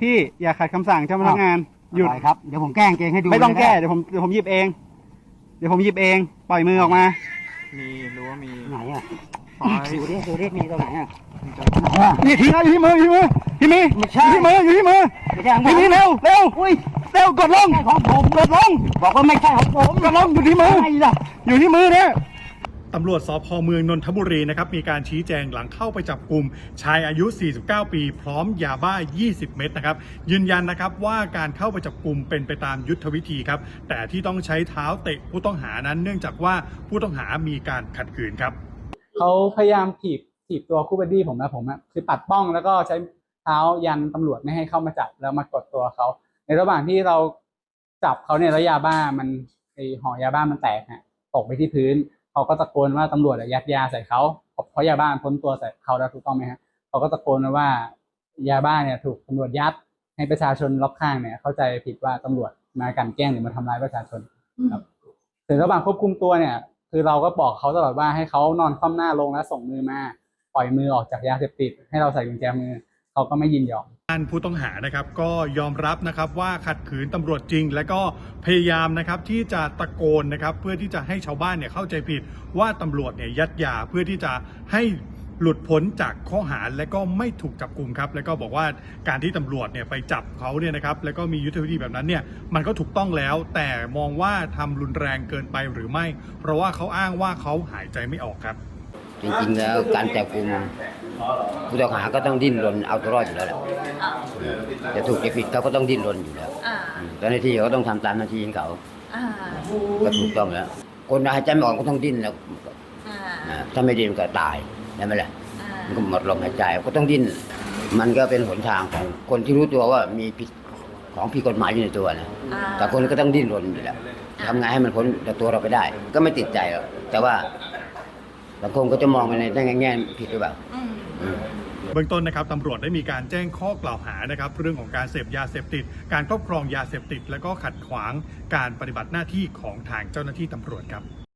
พี่อย่าขัดคำสั่งเจ้าพนักงานหยุด อะไรครับ เดี๋ยวผมแก้กางเกงให้ดูไม่ต้องเลยแก้นะเดี๋ยวผมเดี๋ยวผมหยิบเอง เดี๋ยวผมหยิบเอง ปล่อยมือออกมา มีรู้ว่ามีไหนอะขอให้ดูดิดูดิมีตรงไหนอะนี่ทิ้งแล้วอยู่ที่มืออยู่ที่มือที่มือไม่ใช่อยู่ที่มืออยู่ที่มือไม่ใช่ของผที่มนี่เร็วเร็วอุ้ยเร็วกดลงไม่ใช่ของผมกดลง บอกว่าไม่ใช่ของผมกดลงอยู่ที่มืออะไรล่ะอยู่ที่มือเนี่ย ตำรวจสพเมืองนนทบุรีนะครับมีการชี้แจงหลังเข้าไปจับกลุ่มชายอายุ 49 ปี พร้อมยาบ้า 20 เม็ดนะครับยืนยันนะครับว่าการเข้าไปจับกลุ่มเป็นไปตามยุทธวิธีครับแต่ที่ต้องใช้เท้าเตะผู้ต้องหานั้น เนื่องจากว่าผู้ต้องหามีการขัดขืนครับเขาพยายามถีบถีบตัวคู่บัดดี้ผมนะผมอะคือปัดป้องแล้วก็ใช้เท้ายันตำรวจไม่ให้เข้ามาจับแล้วมากดตัวเขาในระหว่างที่เราจับเขาเนี่ยแล้วยาบ้ามันไอห่อยาบ้ามันแตกฮะตกไปที่พื้น เขาก็ตะโกนว่าตำรวจอะยัดยาใส่เขาเพราะยาบ้ามันพ้นตัวใส่เขาแล้วถูกต้องไหมฮะเขาก็ตะโกนมาว่ายาบ้าเนี่ยถูกตำรวจยัดให้ประชาชนรอบข้างเนี่ย เข้าใจผิดว่าตำรวจมากลันแกล้งหรือมาทำร้ายประชาชนครับถึงระหว่างควบคุมตัวเนี่ย คือเราก็บอกเขาตลอดว่าให้เขานอนคว่ำหน้าลงแล้วส่งมือมาปล่อยมือออกจากยาเสพติด ให้เราใส่กุญแจมือ เขาก็ไม่ยินยอมท่านผู้ต้องหานะครับก็ยอมรับนะครับว่าขัดขืนตำรวจจริง และก็พยายามนะครับที่จะตะโกนนะครับเพื่อที่จะให้ชาวบ้านเนี่ยเข้าใจผิดว่าตำรวจเนี่ยยัดยาเพื่อที่จะให้หลุดพ้นจากข้อหาและก็ไม่ถูกจับกลุ่มครับ แล้วก็บอกว่าการที่ตำรวจเนี่ยไปจับเขาเนี่ยนะครับ แล้วก็มียุทธวิธีแบบนั้นเนี่ยมันก็ถูกต้องแล้ว แต่มองว่าทำรุนแรงเกินไปหรือไม่ เพราะว่าเขาอ้างว่าเขาหายใจไม่ออกครับ จริงๆแล้วการจับกลุ่ม ผู้ต้องหาก็ต้องดิ้นรนเอาตัวรอดอยู่แล้วแหละจะถูกจะผิดเขาก็ต้องดิ้นรนอยู่แล้วอ่าอืมเจ้าหน้าที่เขาก็ต้องทำตามหน้าที่ของเขาอ่าก็ถูกต้องแล้ว คนหายใจไม่ออกก็ต้องดิ้นแล้วอ่าอ่าถ้าไม่ดิ้นก็ตายใช่ไหมล่ะอ่ามันก็หมดลมหายใจก็ต้องดิ้น มันก็เป็นหนทางของคนที่รู้ตัวว่ามีผิดของผิดกฎหมายอยู่ในตัวนะอ่าแต่คนก็ต้องดิ้นรนอยู่แล้วทำไงให้มันพ้นจากตัวเราไปได้ ก็ไม่ติดใจหรอกแต่ว่าสังคมก็จะมองไปในแง่ผิดหรือเปล่าอืมอืม เบื้องต้นนะครับตำรวจได้มีการแจ้งข้อกล่าวหานะครับเรื่องของการเสพยาเสพติด การครอบครองยาเสพติด และก็ขัดขวางการปฏิบัติหน้าที่ของทางเจ้าหน้าที่ตำรวจครับ